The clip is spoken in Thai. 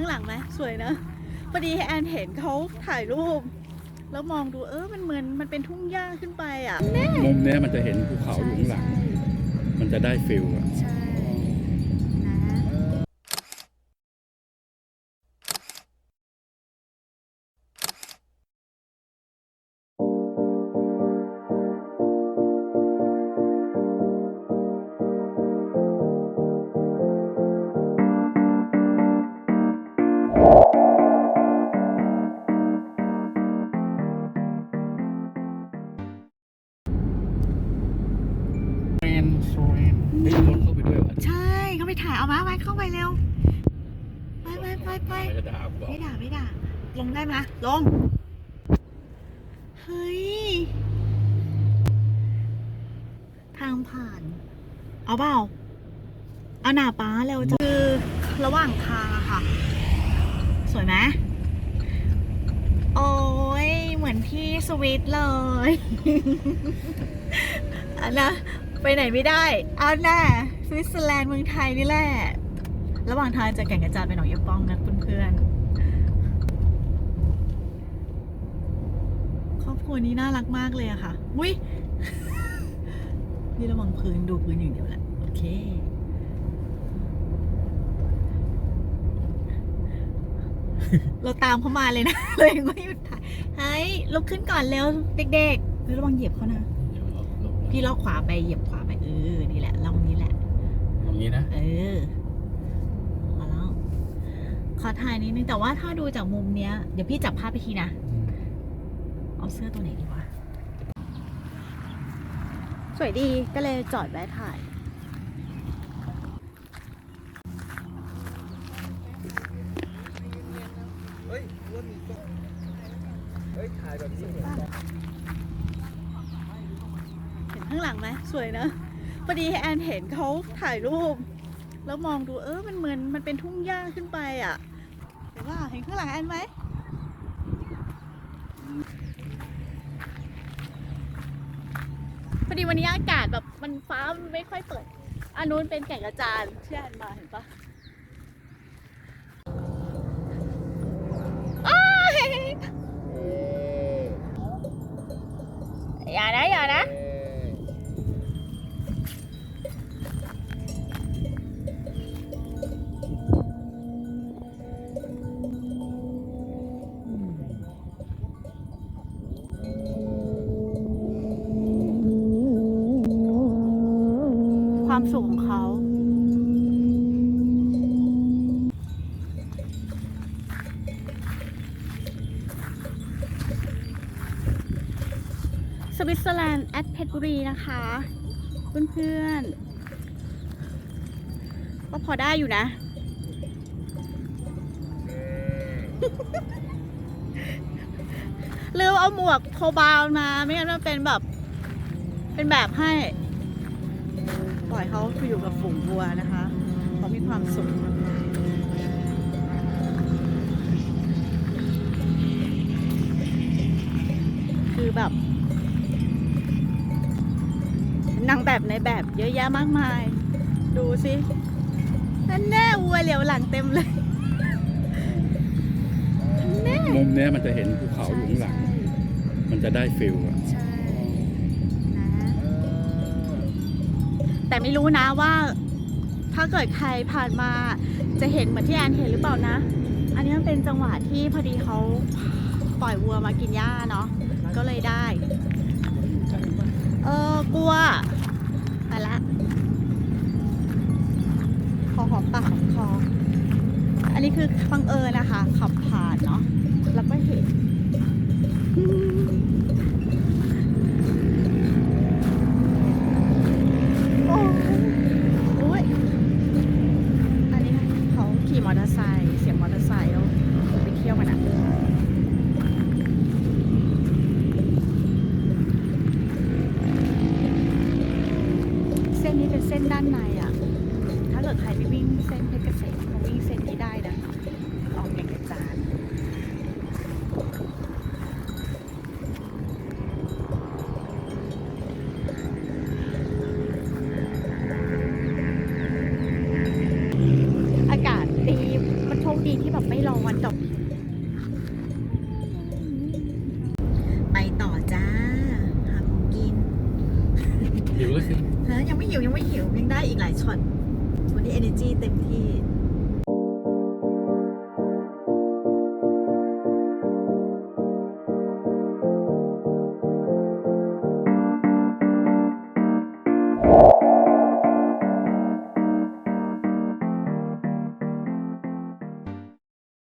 ข้างหลังไหมสวยนะพอดีแอนเห็นเขาถ่ายรูป แล้วมองดูเออมันเหมือนมันเป็นทุ่งหญ้าขึ้นไปอะมุมเนี้ยมันจะเห็นภูเขาอยู่ข้างหลัง มันจะได้ฟิลอะ ใช่ เฮ้ยรถเข้าไปด้วยวะใช่เขาไปถ่ายเอามาไปเข้าไปเร็ว ไปไปไปไปใครจะด่ากูบอกไม่ด่าไม่ด่า ลงได้ไหมลง เฮ้ย ทางผ่าน เอาเปล่า เอาหน้าป้าเร็วจะคือระหว่างทางอะค่ะ สวยไหมโอ้ยเหมือนที่สวิตเลย อันนะ ไปไหนไม่ได้ เอาหน้าสวิตเซอร์แลนด์เมืองไทยนี่แหละ ระหว่างทางจะแก่งกระจานไปหนองยะป้องนะเพื่อนๆครอบครัวนี้น่ารักมากเลยอะค่ะ อุ้ยนี่ระวังพื้นดูพื้นอย่างเดียวแหละ โอเคเราตามเขามาเลยนะเลยไม่หยุดถ่ายเฮ้ยลุกขึ้นก่อนเร็วเด็กๆระวังเหยียบเขานะ พี่ลอกขวาไปเหยียบขวาไปเออนี่แหละล่องนี้แหละตรงนี้นะ เออมาแล้วขอถ่ายนิดนึงแต่ว่าถ้าดูจากมุมเนี้ยเดี๋ยวพี่จับภาพไปทีนะ เอาเสื้อตัวไหนดีวะสวยดีก็เลยจอดแวะถ่าย เฮ้ยว่ามีกล้องเฮ้ยถ่ายแบบนี้เห็น ข้างหลังไหมสวยนะพอดีแอนเห็นเขาถ่ายรูป แล้วมองดูเออมันเหมือนมันเป็นทุ่งหญ้าขึ้นไปอะเห็นว่าเห็นข้างหลังแอนไหมพอดีวันนี้อากาศแบบมันฟ้ามันไม่ค่อยเปิดอันนู้นเป็นแก่งกระจานที่แอนมาเห็นปะอ้ายอย่านะอย่านะ ความสุขของเขา สวิตเซอร์แลนด์แอดเพชรบุรีนะคะ เพื่อนๆ ก็พอได้อยู่นะลืมเอาหมวกโคบาลมา ไม่งั้นมันเป็นแบบ เป็นแบบให้ ปล่อยเขาไปอยู่กับฝูงวัวนะคะเขามีความสุขคือแบบนางแบบในแบบเยอะแยะมากมาย ดูสินั่นแน่วัวเหลียวหลังเต็มเลยแน่มุมเนี้ยมันจะเห็นภูเขาอยู่ข้างหลัง มันจะได้ฟิลอะ ใช่ แต่ไม่รู้นะว่า ถ้าเกิดใครผ่านมาจะเห็นเหมือนที่แอนเห็นหรือเปล่านะ อันนี้มันเป็นจังหวะที่พอดีเขาปล่อยวัวมากินหญ้าเนาะก็เลยได้ เออกลัวไปละขอหอมปากหอมคออันนี้คือบังเอิญนะคะ ขับผ่านเนาะแล้วก็เห็น ขี่มอเตอร์ไซค์เสียงมอเตอร์ไซค์แล้วไปเที่ยวกันอะเส้นนี้เป็นเส้นด้านในอะ ถ้าเกิดใครไปวิ่งเส้นเพชรเกษม อากาศดีมันโชคดีดีที่แบบไม่ร้อนดอกไปต่อจ้า หาของกิน หิวแล้วสิฮะยังไม่หิวยังไม่หิวยังได้อีกหลายช็อตวันนี้ energy เต็มที่